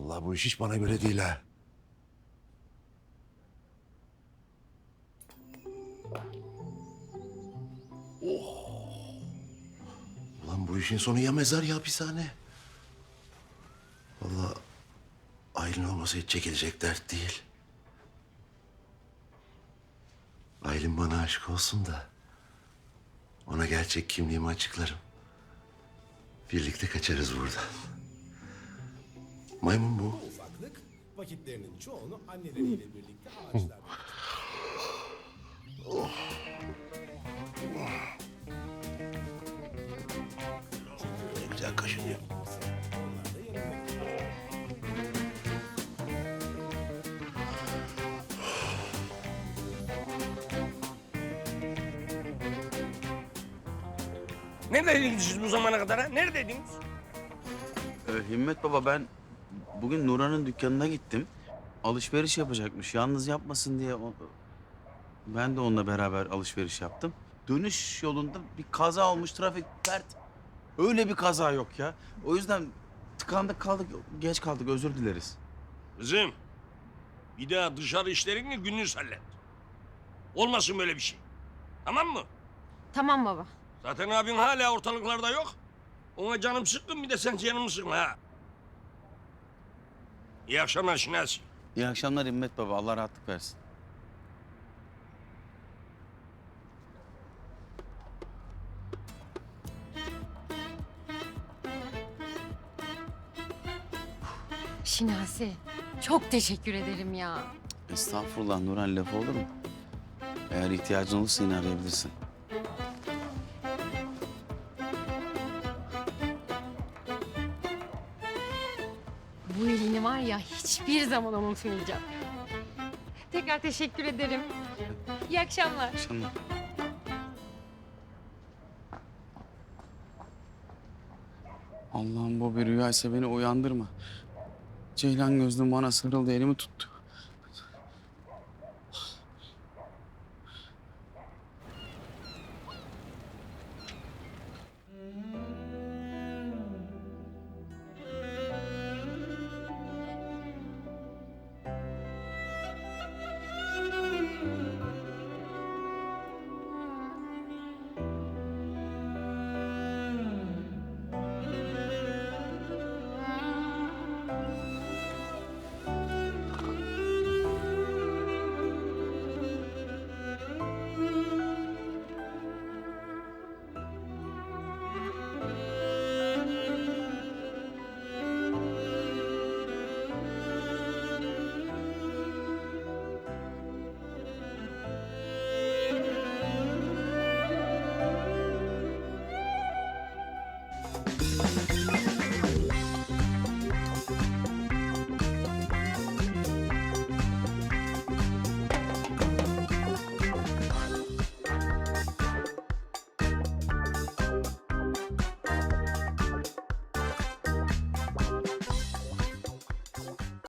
Vallahi bu iş hiç bana göre değil ha. Oh. Ulan bu işin sonu ya mezar ya hapishane. Vallahi Aylin olmasa hiç çekilecek dert değil. Aylin bana aşık olsun da ona gerçek kimliğimi açıklarım. Birlikte kaçarız buradan. Maymun bu. ufaklık vakitlerinin çoğunu anneleriyle birlikte ağaçlarda Ne güzel kaşınıyor. Neredeydiniz siz bu zamana kadar ha? Neredeydiniz? Ee, Himmet Baba ben bugün Nuran'ın dükkanına gittim. Alışveriş yapacakmış. Yalnız yapmasın diye o- ben de onunla beraber alışveriş yaptım. Dönüş yolunda bir kaza olmuş trafik pert. Öyle bir kaza yok ya. O yüzden tıkandık kaldık, geç kaldık özür dileriz. Kızım, bir daha dışarı işlerini gündüz hallet. Olmasın böyle bir şey. Tamam mı? Tamam baba. Zaten abin hala ortalıklarda yok. Ona canım sıkkın bir de sen canımı sıkma ha. İyi akşamlar Şinasi. İyi akşamlar Himmet Baba. Allah rahatlık versin. Şinasi çok teşekkür ederim ya. Estağfurullah Nuran lafı olur mu? Eğer ihtiyacın olursa yine arayabilirsin. Elini var ya hiçbir zaman unutmayacağım. Tekrar teşekkür ederim. İyi akşamlar. Akşamlar. Allah'ım bu bir rüyaysa beni uyandırma. Ceylan gözlüm bana sarıldı elimi tuttu. Bye.